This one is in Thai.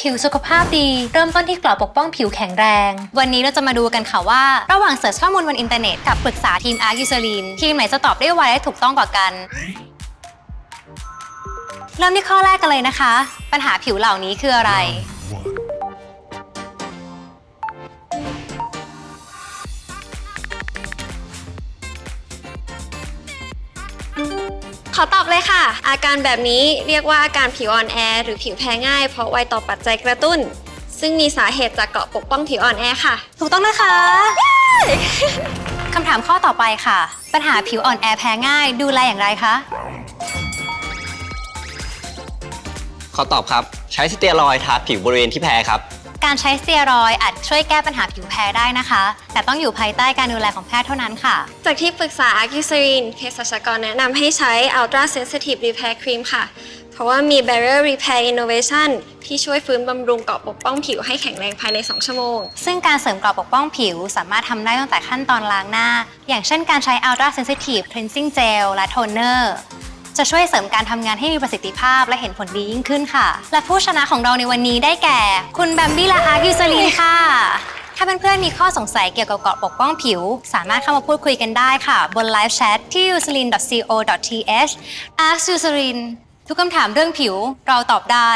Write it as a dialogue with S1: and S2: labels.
S1: ผิวสุขภาพดีเริ่มต้นที่กรอบปกป้องผิวแข็งแรง วันนี้เราจะมาดูกันค่ะว่า ระหว่างเสิร์ชข้อมูลบนอินเทอร์เน็ตกับปรึกษาทีมอาร์กิซลีนทีมไหนจะตอบได้ไวและถูกต้องกว่ากัน เริ่มที่ข้อแรกกันเลยนะคะ ปัญหาผิวเหล่านี้คืออะไร
S2: ขอตอบเลยค่ะ อาการแบบนี้เรียกว่าอาการผิวอ่อนแอหรือผิวแพ้ง่าย เพราะไวต่อปัจจัยกระตุ้น ซึ่งมีสาเหตุจากเกราะปกป้องผิวอ่อนแอค่ะ
S1: ถูกต้องนะคะ คำถามข้อต่อไปค่ะ ปัญหาผิวอ่อนแอแพ้ง่าย ดูแลอย่างไรคะ
S3: ขอตอบครับ ใช้สเตียรอยด์ทาผิวบริเวณที่แพ้ครับ
S1: การใช้สเตียรอยด์อาจช่วยแก้ปัญหาผิวแพ้ได้นะคะ แต่ต้องอยู่ภายใต้การดูแลของแพทย์เท่านั้นค่ะ
S2: จากที่ปรึกษาอาร์กิซ r รินเภสัชกรแนะนำให้ใช้ Ultra Sensitive Repair Cream ค่ะ เพราะว่ามี Barrier Repair Innovation ที่ช่วยฟื้นบำรุงเกราะปกป้องผิวให้แข็งแรงภายใน 2 ชั่วโมง
S1: ซึ่งการเสริมเกราะปกป้องผิวสามารถทำได้ตั้งแต่ขั้นตอนล้างหน้า อย่างเช่นการใช้ Ultra Sensitive Cleansing Gel และ Toner จะช่วยเสริมการทำงานให้มีประสิทธิภาพและเห็นผลดียิ่งขึ้นค่ะ และผู้ชนะของเราในวันนี้ได้แก่ คุณแบมบี้และอาร์กิซลีนค่ะ ถ้าเพื่อนๆมีข้อสงสัยเกี่ยวกับเกราะปกป้องผิว สามารถเข้ามาพูดคุยกันได้ค่ะ บนไลฟ์แชทที่ uselin.co.th ask uselin ทุกคำถามเรื่องผิวเราตอบได้